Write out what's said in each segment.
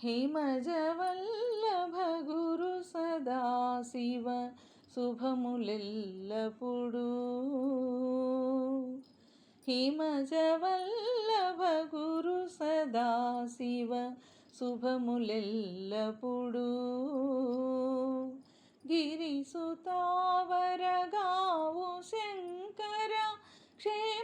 హేమజవల్లభగురు సదాశివ శుభములెల్లపుడు హిమజవల్లభగురు సదాశివ శుభములెల్లపుడు గిరిసుతావరగావు శంకర క్షేమమెల్లపుడు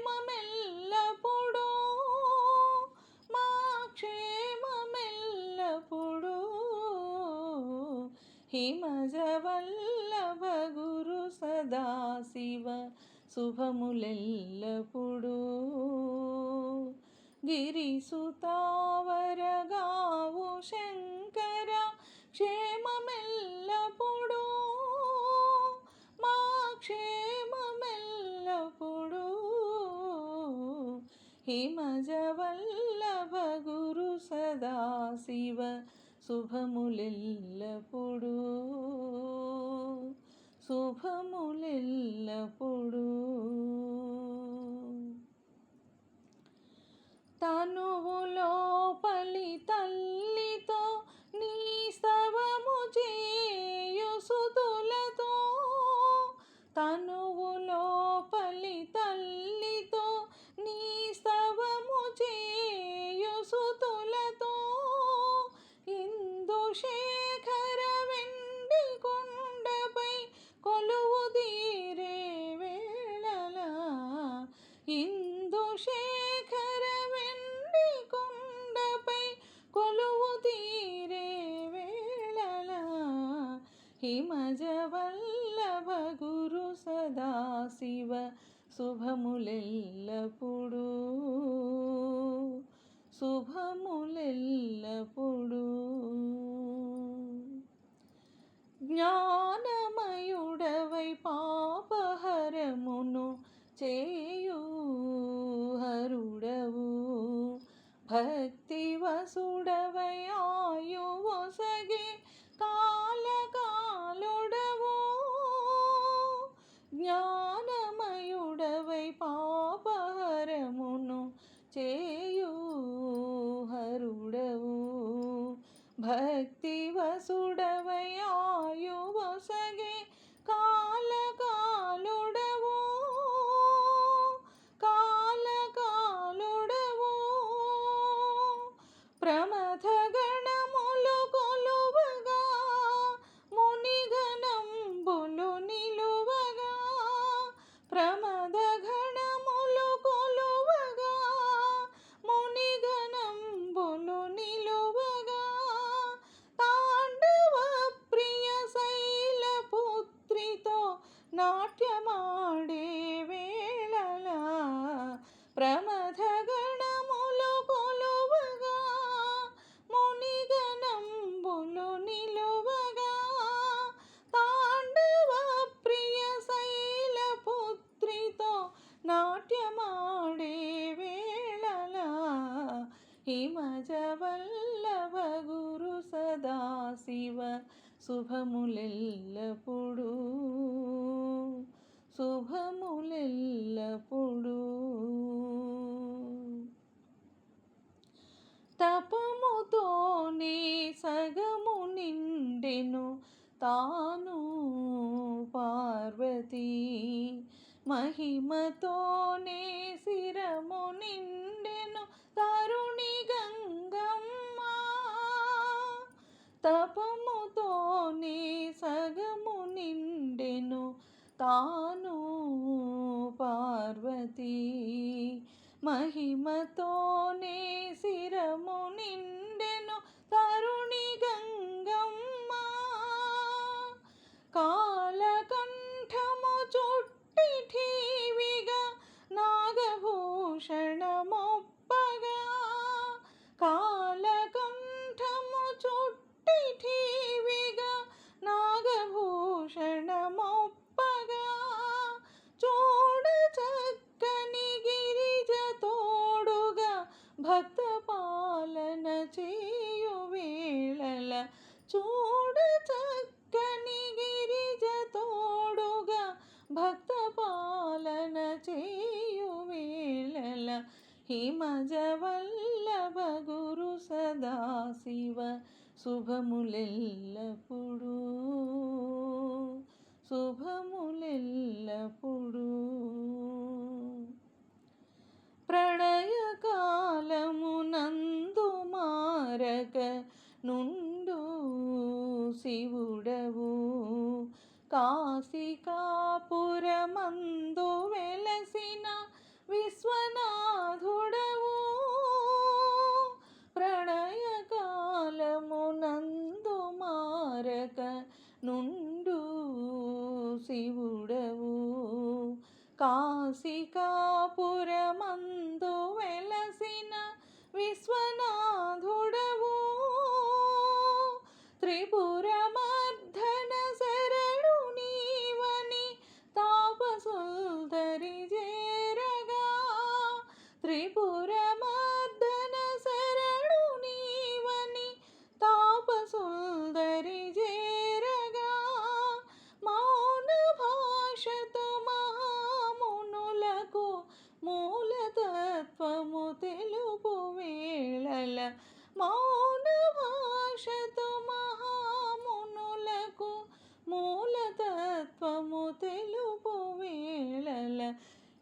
హిమజవల్లభ గురు సదాశివ శుభములెల్లపుడు గిరిసుతావరగావు శంకర క్షేమమెల్లపుడు మా క్షేమమెల్లపుడు హిమజవల్లభ గురు సదాశివ శుభములెల్లపుడు శుభములెల్లపుడు తనువులో హిమజవల్లభ గురు సదాశివ శుభములెల్లపుడు శుభములెల్లపుడు జ్ఞానమయుడవై పాపహరమును చేయు హరుడవు. భక్తి భక్తి నాట్యమాడే వేళల ప్రమథ గణములు కొలువగా మునిగణంబులు నిలువగా. పాండవ ప్రియ శైల పుత్రితో నాట్యమాడే వేళల హిమజవల్లవ గురు సదాశివ శుభములెల్లప్పుడూ. శుభములెల్లపుడు తపముతోనే సగము నిండెను తాను పార్వతీ మహిమతోనే శిరము నిండెను తరుణి గంగమ్మ తపముతోనే సగము నిండెను తాను महिमतो భక్త పాలన చేయు వేళల చూడ చక్కని గిరిజ తోడుగా భక్త పాలన చేయు వేళల హిమజవల్లభ గురు సదాశివ శుభములెల్లప్పుడూ. శివుడవు కాశికాపురమందు వెలసిన విశ్వనాథుడవు. ప్రణయకాలమునందు మారక నుండు శివుడవు. కాశికా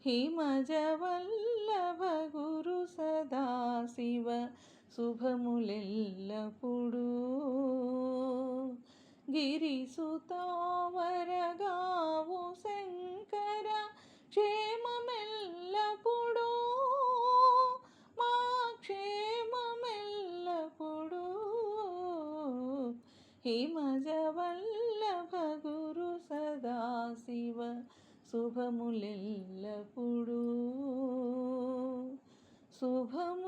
హిమజవల్లభ గురు సదాశివ శుభములెల్లప్పుడూ. గిరిసుతావరగావు శంకర క్షేమమెల్లప్పుడూ. మా క్షేమమెల్లప్పుడూ. హిమజ శుభములెల్లప్పుడూ శుభము